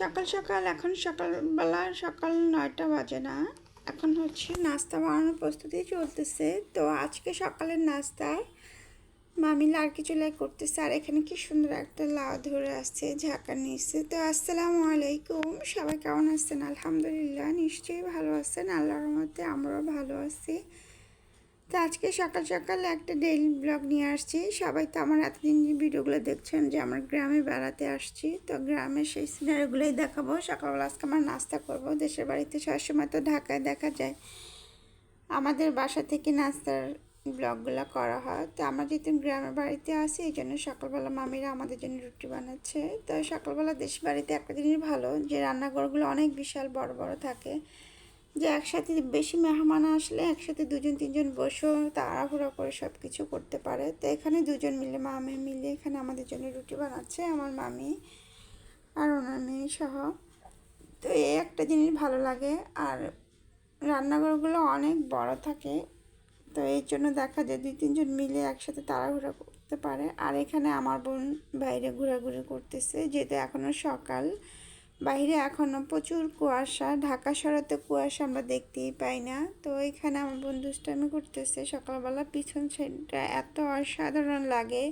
সকাল সকাল, এখন সকালবেলা সকাল নয়টা বাজে না। এখন হচ্ছে নাস্তা বানানোর প্রস্তুতি চলতেছে। তো আজকে সকালের নাস্তায় মামি লাড়কি চুলাই করতেছে, আর এখানে কি সুন্দর একটা লাউ ধরে আসছে ঝাঁকা নিচ্ছে তো আসসালামু আলাইকুম, সবাই কেমন আছেন? আলহামদুলিল্লাহ, নিশ্চয়ই ভালো আছেন। আল্লাহর মতে আমরাও ভালো আছি। আজকে সকাল সকাল একটা ডেইলি ব্লগ নিয়ে আসছি। সবাই তো আমার এতদিন ভিডিওগুলো দেখছেন যে আমার গ্রামে বেড়াতে আসছি, তো গ্রামের সেই সিনারিগুলোই দেখাবো। সকালবেলা আজকে আমার নাস্তা করব। দেশের বাড়িতে সবসময় তো ঢাকায় দেখা যায়। আমাদের বাসা থেকে নাস্তার ব্লগগুলো করা হয়। তো আমরা যেহেতু গ্রামের বাড়িতে আসি এই জন্য সকালবেলা মামিরা আমাদের জন্য রুটি বানাচ্ছে। তো সকালবেলা দেশ বাড়িতে একটা জিনিস ভালো, যে রান্নাঘরগুলো অনেক বিশাল, বড় বড় থাকে। যে একসাথে বেশি মেহমান আসলে একসাথে দুজন, তিনজন বসেও তাড়াহুড়া করে সব কিছু করতে পারে। তো এখানে দুজন মিলে, মামি মিলে এখানে আমাদের জন্য রুটি বানাচ্ছে, আমার মামি আর ওনার মেয়ে সহ। তো এই একটা জিনিস ভালো লাগে। আর রান্নাঘরগুলো অনেক বড় থাকে, তো এই জন্য দেখা যায় দুই, তিনজন মিলে একসাথে তাড়াহুড়ো করতে পারে। আর এখানে আমার বোন বাইরে ঘোরাঘুরি করতেছে, যেহেতু এখনও সকাল। বাইরে এখনও প্রচুর কুয়াশা, ঢাকা শহরেতে কুয়াশা আমরা দেখতেই পাই না। তো এখানে আমার বোন দুষ্টামি করতেছে সকালবেলা পিছন সাইডটা এত অসাধারণ লাগে।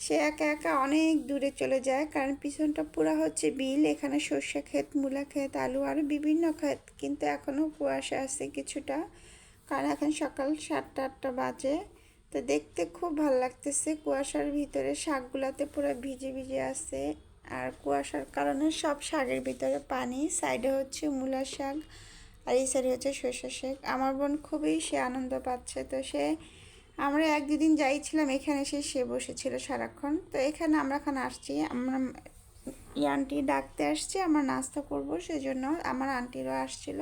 সে একা একা অনেক দূরে চলে যায়, কারণ পিছনটা পুরো হচ্ছে বিল, এখানে সর্ষে ক্ষেত, মূলা ক্ষেত, আলু আরও বিভিন্ন ক্ষেত, কিন্তু এখনও কুয়াশা আছে কিছুটা। কারণ এখন সকাল সাতটা আটটা বাজে, তো দেখতে খুব ভালো লাগতেছে। কুয়াশার ভিতরে শাকগুলাতে পুরো ভিজে ভিজে আছে। আর কুয়াশার কারণে সব শাকের ভিতরে পানি সাইডে হচ্ছে মূলা শাক আর এই সাইডে হচ্ছে সর্ষে শাক। আমার বোন খুবই সে আনন্দ পাচ্ছে। তো সে, আমরা এক দুদিন যাইছিলাম, এখানে সে সে বসেছিল সারাক্ষণ। তো এখানে আমরা এখানে আসছি। আমরা আন্টি ডাকতে আসছে, আমরা নাস্তা করব, সেজন্য আমার আন্টিরও আসছিল।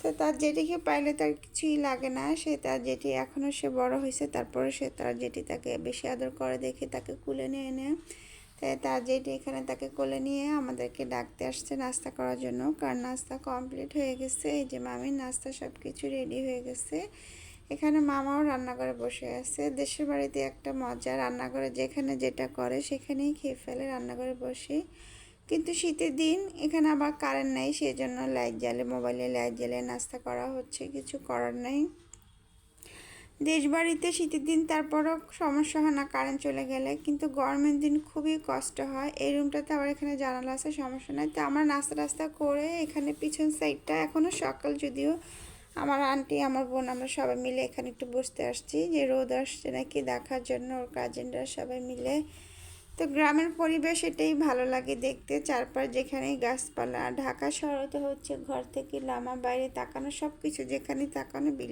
তো তার যেটিকে পাইলে তার কিছুই লাগে না। সে তার যেটি এখনও সে বড় হয়েছে তারপরে সে তার যেটি তাকে বেশি আদর করে, দেখে তাকে কুলে নিয়ে নেয় তাই তার যেটি এখানে তাকে কোলে নিয়ে আমাদেরকে ডাকতে আসছে নাস্তা করার জন্য। কারণ নাস্তা কমপ্লিট হয়ে গেছে, এই যে মামির নাস্তা সব কিছু রেডি হয়ে গেছে। এখানে মামাও রান্নাঘরে বসে আছে। দেশের বাড়িতে একটা মজা, রান্নাঘরে যেখানে যেটা করে সেখানেই খেয়ে ফেলে রান্নাঘরে বসে। কিন্তু শীতের দিন এখানে আবার কারেন্ট নেই সেই জন্য লাইট জ্বালে মোবাইলে লাইট জ্বালে নাস্তা করা হচ্ছে, কিছু করার নেই। দেশ বাড়িতে শীতের দিন, তারপরও সমস্যা হয় না, কারেন্ট চলে গেলে। কিন্তু গরমের দিন খুবই কষ্ট হয়। এই রুমটাতে আবার এখানে জানালা আছে, সমস্যা নাই। তো আমরা নাস্তা টাস্তা করে এখানে পিছন সাইডটা এখনও সকাল যদিও আমার আন্টি, আমার বোন, আমরা সবাই মিলে এখানে একটু বসতে আসছি। যে রোদ আসছে নাকি দেখার জন্য, ওর কাজিনরা সবাই মিলে। তো গ্রামের পরিবেশ এটাই ভালো লাগে দেখতে। চারপাশ যেখানেই গাছপালা, ঢাকা শহরে তো হচ্ছে ঘর থেকে লামা বাইরে তাকানো সব কিছু যেখানে তাকানো